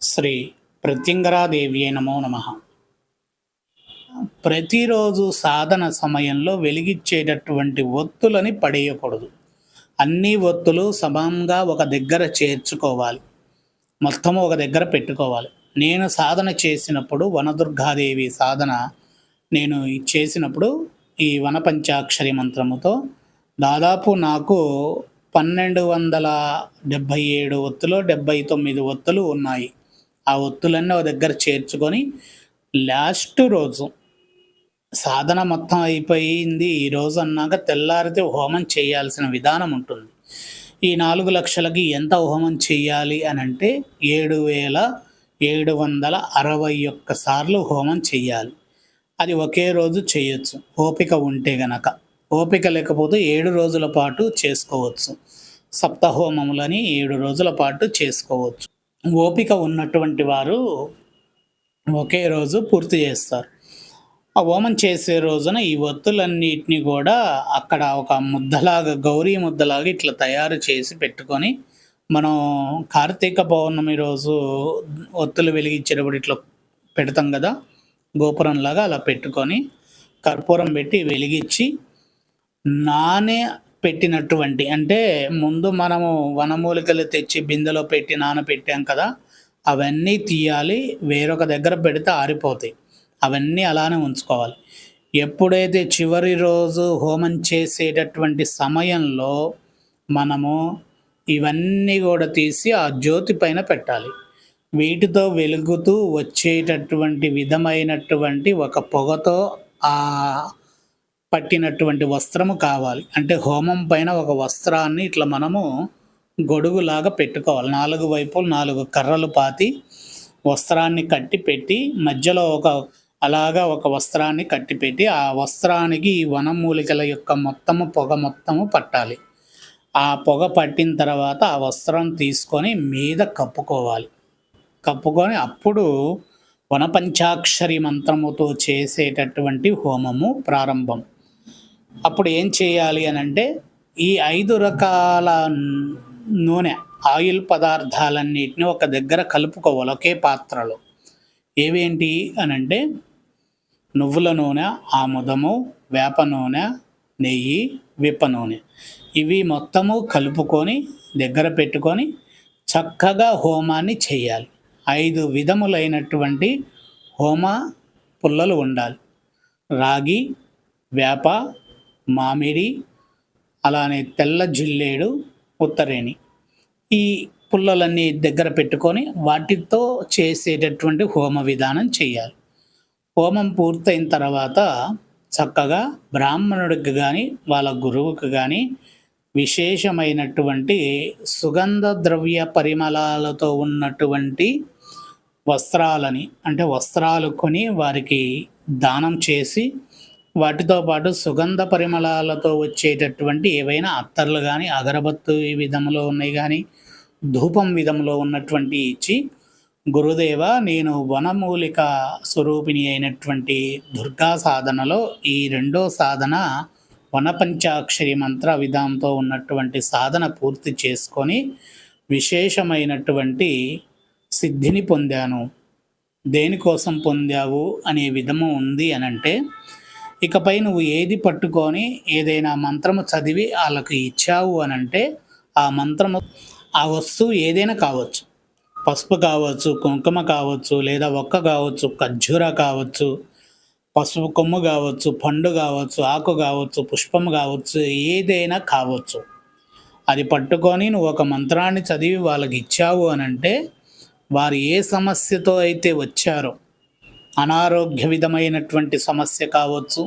శ్రీ ప్రత్యంగరాదేవియే నమో నమ. ప్రతిరోజు సాధన సమయంలో వెలిగించేటటువంటి ఒత్తులని పడేయకూడదు. అన్ని ఒత్తులు సమంగా ఒక దగ్గర చేర్చుకోవాలి. మొత్తం ఒక దగ్గర పెట్టుకోవాలి. నేను సాధన చేసినప్పుడు వనదుర్గాదేవి సాధన నేను చేసినప్పుడు ఈ వన పంచాక్షరి మంత్రముతో దాదాపు నాకు పన్నెండు వందల డెబ్భై ఏడు ఒత్తులు డెబ్భై తొమ్మిది ఒత్తులు ఉన్నాయి. ఆ ఒత్తులన్నీ ఒక దగ్గర చేర్చుకొని లాస్ట్ రోజు సాధన మొత్తం అయిపోయింది. ఈ రోజు అన్నాక తెల్లారితే హోమం చేయాల్సిన విధానం ఉంటుంది. ఈ నాలుగు లక్షలకి ఎంత హోమం చేయాలి అని అంటే ఏడు వేల ఏడు వందల అరవై ఒక్క సార్లు హోమం చేయాలి. అది ఒకే రోజు చేయొచ్చు. ఓపిక ఉంటే గనక. ఓపిక లేకపోతే ఏడు రోజుల పాటు చేసుకోవచ్చు. సప్తహోమములని ఏడు రోజుల పాటు చేసుకోవచ్చు. ఓపిక ఉన్నటువంటి వారు ఒకే రోజు పూర్తి చేస్తారు. ఆ హోమం చేసే రోజున ఈ ఒత్తులన్నిటిని కూడా అక్కడ ఒక ముద్దలాగా గౌరీ ముద్దలాగా ఇట్లా తయారు చేసి పెట్టుకొని మనం కార్తీక పౌర్ణమి రోజు ఒత్తులు వెలిగించేటప్పుడు ఇట్లా పెడతాం కదా గోపురంలాగా అలా పెట్టుకొని కర్పూరం పెట్టి వెలిగించి నానే పెట్టినటువంటి అంటే ముందు మనము వనమూలికలు తెచ్చి బిందెలో పెట్టి నానబెట్టాం కదా అవన్నీ తీయాలి వేరొక దగ్గర పెడితే ఆరిపోతాయి. అవన్నీ అలానే ఉంచుకోవాలి. ఎప్పుడైతే చివరి రోజు హోమం చేసేటటువంటి సమయంలో మనము ఇవన్నీ కూడా తీసి ఆ జ్యోతి పైన పెట్టాలి. వీటితో వెలుగుతూ వచ్చేటటువంటి విధమైనటువంటి ఒక పొగతో ఆ పట్టినటువంటి వస్త్రము కావాలి. అంటే హోమం పైన ఒక వస్త్రాన్ని ఇట్లా మనము గొడుగులాగా పెట్టుకోవాలి. నాలుగు వైపులు నాలుగు కర్రలు పాతి వస్త్రాన్ని కట్టి పెట్టి మధ్యలో ఒక అలాగా ఒక వస్త్రాన్ని కట్టిపెట్టి ఆ వస్త్రానికి ఈ వనమూలికల యొక్క మొత్తము పొగ మొత్తము పట్టాలి. ఆ పొగ పట్టిన తర్వాత ఆ వస్త్రం తీసుకొని మీద కప్పుకోవాలి. కప్పుకొని అప్పుడు వనపంచాక్షరి మంత్రముతో చేసేటటువంటి హోమము ప్రారంభం. అప్పుడు ఏం చేయాలి అని అంటే ఈ ఐదు రకాల నూనె ఆయిల్ పదార్థాలన్నిటిని ఒక దగ్గర కలుపుకోవాలి ఒకే పాత్రలో. ఏవేంటి అని అంటే నువ్వుల నూనె ఆముదము వేప నూనె నెయ్యి విప్ప నూనె. ఇవి మొత్తము కలుపుకొని దగ్గర పెట్టుకొని చక్కగా హోమాన్ని చేయాలి. ఐదు విధములైనటువంటి హోమ పుల్లలు ఉండాలి. రాగి వేప మామిడి అలానే తెల్ల జిల్లేడు ఉత్తరేణి. ఈ పుల్లలన్నీ దగ్గర పెట్టుకొని వాటితో చేసేటటువంటి హోమ విధానం చేయాలి. హోమం పూర్తయిన తర్వాత చక్కగా బ్రాహ్మణుడికి కానీ వాళ్ళ గురువుకి కానీ విశేషమైనటువంటి సుగంధ ద్రవ్య పరిమళాలతో ఉన్నటువంటి వస్త్రాలని అంటే వస్త్రాలు కొని వారికి దానం చేసి వాటితో పాటు సుగంధ పరిమళాలతో వచ్చేటటువంటి ఏవైనా అత్తర్లు కానీ అగరబత్తు విధములో విధంలో ఉన్నాయి కానీ ధూపం విధంలో ఉన్నటువంటి ఇచ్చి గురుదేవ నేను వనమూలిక స్వరూపిణి అయినటువంటి దుర్గా సాధనలో ఈ రెండో సాధన వనపంచాక్షరి మంత్ర విధానంతో ఉన్నటువంటి సాధన పూర్తి చేసుకొని విశేషమైనటువంటి సిద్ధిని పొందాను. దేనికోసం పొందావు అనే విధము ఉంది అని అంటే ఇకపై నువ్వు ఏది పట్టుకొని ఏదైనా మంత్రము చదివి వాళ్ళకి ఇచ్చావు అని అంటే ఆ మంత్రము ఆ వస్తువు ఏదైనా కావచ్చు. పసుపు కావచ్చు కుంకుమ కావచ్చు లేదా ఒక్క కావచ్చు ఖర్జూర కావచ్చు పసుపు కొమ్ము కావచ్చు పండు కావచ్చు ఆకు కావచ్చు పుష్పం కావచ్చు ఏదైనా కావచ్చు. అది పట్టుకొని నువ్వు ఒక మంత్రాన్ని చదివి వాళ్ళకి ఇచ్చావు అని అంటే వారు ఏ సమస్యతో అయితే వచ్చారో అనారోగ్య విధమైనటువంటి సమస్య కావచ్చు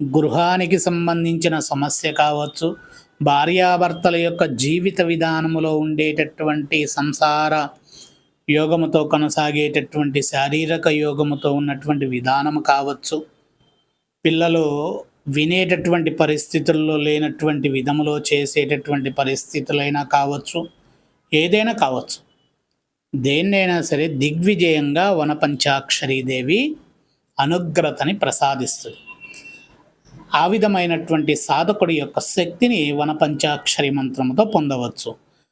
గృహానికి సంబంధించిన సమస్య కావచ్చు భార్యాభర్తల యొక్క జీవిత విధానములో ఉండేటటువంటి సంసార యోగముతో కొనసాగేటటువంటి శారీరక యోగముతో ఉన్నటువంటి విధానం కావచ్చు పిల్లలు వినేటటువంటి పరిస్థితుల్లో లేనటువంటి విధములో చేసేటటువంటి పరిస్థితులైనా కావచ్చు ఏదైనా కావచ్చు. దేన్నైనా సరే దిగ్విజయంగా వనపంచాక్షరీదేవి అనుగ్రతని ప్రసాదిస్తుంది. ఆ విధమైనటువంటి సాధకుడి యొక్క శక్తిని వనపంచాక్షరి మంత్రముతో పొందవచ్చు.